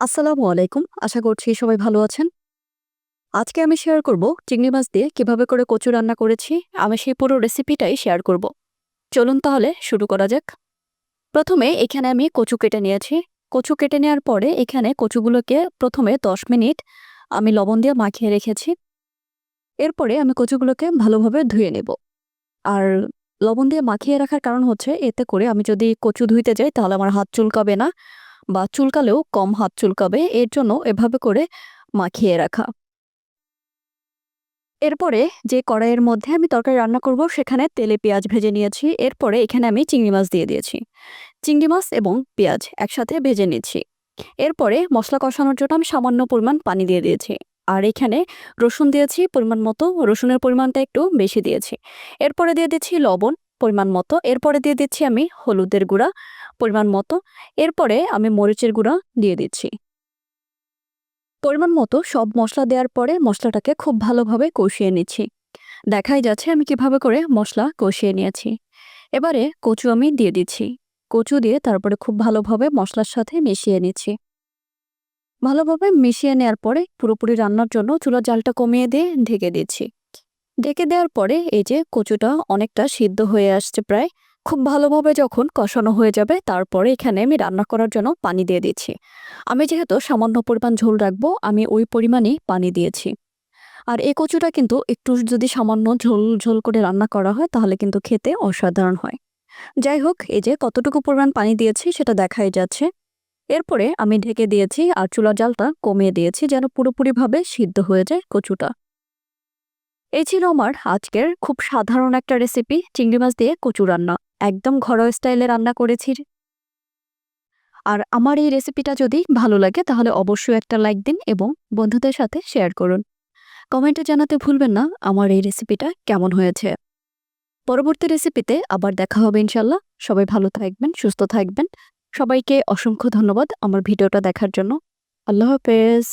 আসসালামু আলাইকুম। আশা করছি সবাই ভালো আছেন। আজকে আমি শেয়ার করব চিংড়ি মাছ দিয়ে কীভাবে করে কচু রান্না করেছি। আমি সেই পুরো রেসিপিটাই শেয়ার করব। চলুন তাহলে শুরু করা যাক। প্রথমে এখানে আমি কচু কেটে নিয়েছি। কচু কেটে নেওয়ার পরে এখানে কচুগুলোকে প্রথমে দশ মিনিট আমি লবণ দিয়ে মাখিয়ে রেখেছি। এরপরে আমি কচুগুলোকে ভালোভাবে ধুয়ে নেব। আর লবণ দিয়ে মাখিয়ে রাখার কারণ হচ্ছে এতে করে আমি যদি কচু ধুইতে যাই তাহলে আমার হাত চুলকাবে না। বা চুলকালেও কম হাত চুলকাবে, এর জন্য এভাবে করে মাখিয়ে রাখা। এরপরে যে কড়াইয়ের মধ্যে আমি তরকারি রান্না করব, সেখানে তেলে পেঁয়াজ ভেজে নিয়েছি। এরপরে এখানে আমি চিংড়ি মাছ দিয়ে দিয়েছি। চিংড়ি মাছ এবং পেঁয়াজ একসাথে ভেজে নিচ্ছি। এরপরে মশলা কষানোর জন্য আমি সামান্য পরিমাণ পানি দিয়ে দিয়েছি। আর এখানে রসুন দিয়েছি, পরিমাণ মতো। রসুনের পরিমাণটা একটু বেশি দিয়েছি। এরপরে দিয়ে দিচ্ছি লবণ, পরিমাণ মতো। এরপরে দিয়ে দিচ্ছি আমি হলুদের গুঁড়া পরিমাণ মতো। এরপরে আমি মরিচের গুঁড়া দিয়ে দিচ্ছি। পরিমাণ মতো সব মশলা দেওয়ার পরে মশলাটাকে খুব ভালোভাবে কষিয়ে নিচ্ছি। দেখাই যাচ্ছে আমি কীভাবে করে মশলা কষিয়ে নিয়েছি। এবারে কচু আমি দিয়ে দিচ্ছি। কচু দিয়ে তারপরে খুব ভালোভাবে মশলার সাথে মিশিয়ে নিচ্ছি। ভালোভাবে মিশিয়ে নেওয়ার পরে পুরোপুরি রান্নার জন্য চুলার জালটা কমিয়ে দিয়ে ঢেকে দিচ্ছি। ঢেকে দেওয়ার পরে এই যে কচুটা অনেকটা সিদ্ধ হয়ে আসছে প্রায়। খুব ভালোভাবে যখন কষানো হয়ে যাবে, তারপরে এখানে আমি রান্না করার জন্য পানি দিয়ে দিচ্ছি। আমি যেহেতু সামান্য পরিমাণ ঝোল রাখব, আমি ওই পরিমাণেই পানি দিয়েছি। আর এই কচুটা কিন্তু একটু যদি সামান্য ঝোল ঝোল করে রান্না করা হয়, তাহলে কিন্তু খেতে অসাধারণ হয়। যাই হোক, এই যে কতটুকু পরিমাণ পানি দিয়েছি, সেটা দেখাই যাচ্ছে। এরপরে আমি ঢেকে দিয়েছি আর চুলার জালটা কমিয়ে দিয়েছি যেন পুরোপুরিভাবে সিদ্ধ হয়ে যায় কচুটা। এই ছিল আমার আজকের খুব সাধারণ একটা রেসিপি, চিংড়ি মাছ দিয়ে কচু রান্না। একদম ঘরোয়া স্টাইলে রান্না করেছি আর আমার এই রেসিপিটা যদি ভালো লাগে, তাহলে অবশ্যই একটা লাইক দিন এবং বন্ধুদের সাথে শেয়ার করুন। কমেন্টে জানাতে ভুলবেন না, আমার এই রেসিপিটা কেমন হয়েছে। পরবর্তী রেসিপিতে আবার দেখা হবে ইনশাল্লাহ সবাই ভালো থাকবেন, সুস্থ থাকবেন। সবাইকে অসংখ্য ধন্যবাদ আমার ভিডিওটা দেখার জন্য। আল্লাহ হাফেজ।